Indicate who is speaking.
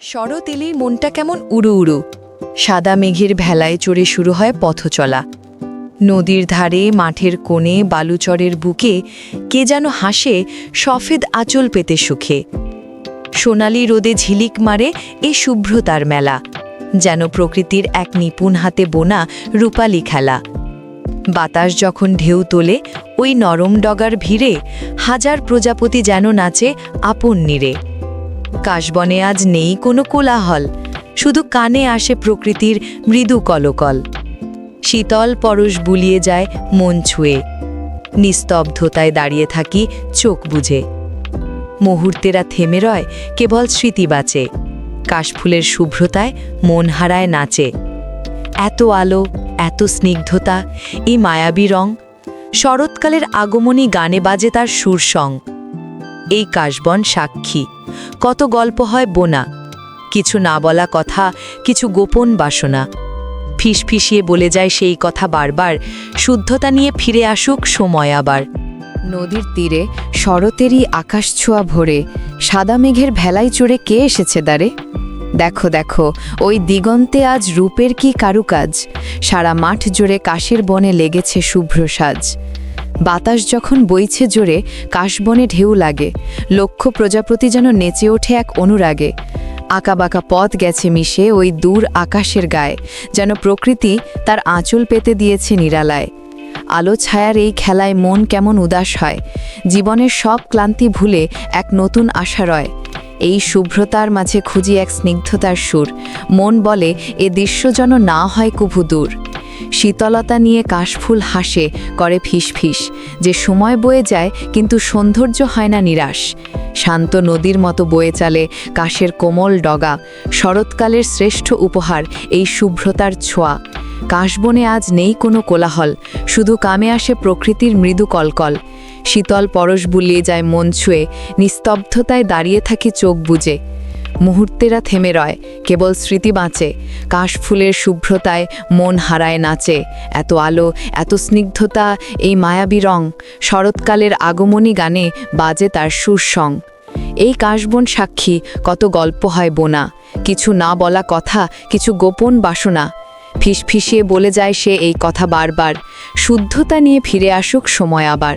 Speaker 1: শরৎ এলেই মনটা কেমন উড়ু উড়ু সাদা মেঘের ভেলায় চড়ে শুরু হয় পথচলা। নদীর ধারে, মাঠের কোণে, বালুচরের বুকে কে যেন হাসে সফেদ আঁচল পেতে সুখে। সোনালি রোদে ঝিলিক মারে এ শুভ্রতার মেলা, যেন প্রকৃতির এক নিপুণ হাতে বোনা রূপালি খেলা। বাতাস যখন ঢেউ তোলে, ওই নরম ডগার ভিড়ে হাজার প্রজাপতি যেন নাচে আপন নীরে কাশবনে আজ নেই কোনো কোলাহল। শুধু কানে আসে প্রকৃতির মৃদু কলকল। শীতল পরশ বুলিয়ে যায় মন ছুঁয়ে। নিস্তব্ধতায় দাঁড়িয়ে থাকি চোখ বুঝে। মুহূর্তেরা থেমে রয় কেবল স্মৃতি বাঁচে। কাশফুলের শুভ্রতায় মন হারায় নাচে। এত আলো, এত স্নিগ্ধতা এই মায়াবী রং। শরৎকালের আগমনী গানে বাজে তার সুর সং। এই কাশবন সাক্ষী। কত গল্প হয় বোনা। কিছু না বলা কথা, কিছু গোপন বাসনা। ফিসফিসিয়ে বলে যায় সেই কথা বারবার, শুদ্ধতা নিয়ে ফিরে আসুক সময় আবার।
Speaker 2: নদীর তীরে, শরতেরই আকাশ ছোঁয়া ভরে, সাদা মেঘের ভেলায় চড়ে কে এসেছে দাঁড়ে দেখো দেখো, ওই দিগন্তে আজ রূপের কি কারুকাজ? সারা মাঠ জুড়ে কাশের বনে লেগেছে শুভ্র সাজ। বাতাস যখন বইছে জোরে, কাশবনে ঢেউ লাগে। লক্ষ প্রজাপতি যেন নেচে ওঠে এক অনুরাগে। আঁকাবাঁকা পথ গেছে মিশে ওই দূর আকাশের গায়ে, যেন প্রকৃতি তার আঁচল পেতে দিয়েছে নিরালায়। আলো ছায়ার এই খেলায় মন কেমন উদাস হয়। জীবনের সব ক্লান্তি ভুলে এক নতুন আশা রয়। এই শুভ্রতার মাঝে খুঁজি এক স্নিগ্ধতার সুর। মন বলে, এ দৃশ্য যেন না হয় কুভু দূর। শীতলতা নিয়ে কাশফুল হাসে, করে ফিসফিস। যে সময় বয়ে যায়, কিন্তু সৌন্দর্য হয় না নিরাশ। শান্ত নদীর মতো বয়ে চলে কাশের কোমল ডগা, শরৎকালের শ্রেষ্ঠ উপহার এই শুভ্রতার ছোঁয়া। কাশবনে আজ নেই কোনো কোলাহল, শুধু কামে আসে প্রকৃতির মৃদু কলকল। শীতল পরশ বুলিয়ে যায় মন ছুঁয়ে, নিস্তব্ধতায় দাঁড়িয়ে থাকি চোখ বুজে। মুহূর্তেরা থেমে রয়, কেবল স্মৃতি বাঁচে, কাশফুলের শুভ্রতায় মন হারায় নাচে, এত আলো, এত স্নিগ্ধতা, এই মায়াবী রং, শরৎকালের আগমনী গানে বাজে তার সুর সং। এই কাশবন সাক্ষী, কত গল্প হয় বোনা, কিছু না বলা কথা, কিছু গোপন বাসনা। ফিসফিসিয়ে বলে যায় সে এই কথা বারবার, শুদ্ধতা নিয়ে ফিরে আসুক সময় আবার।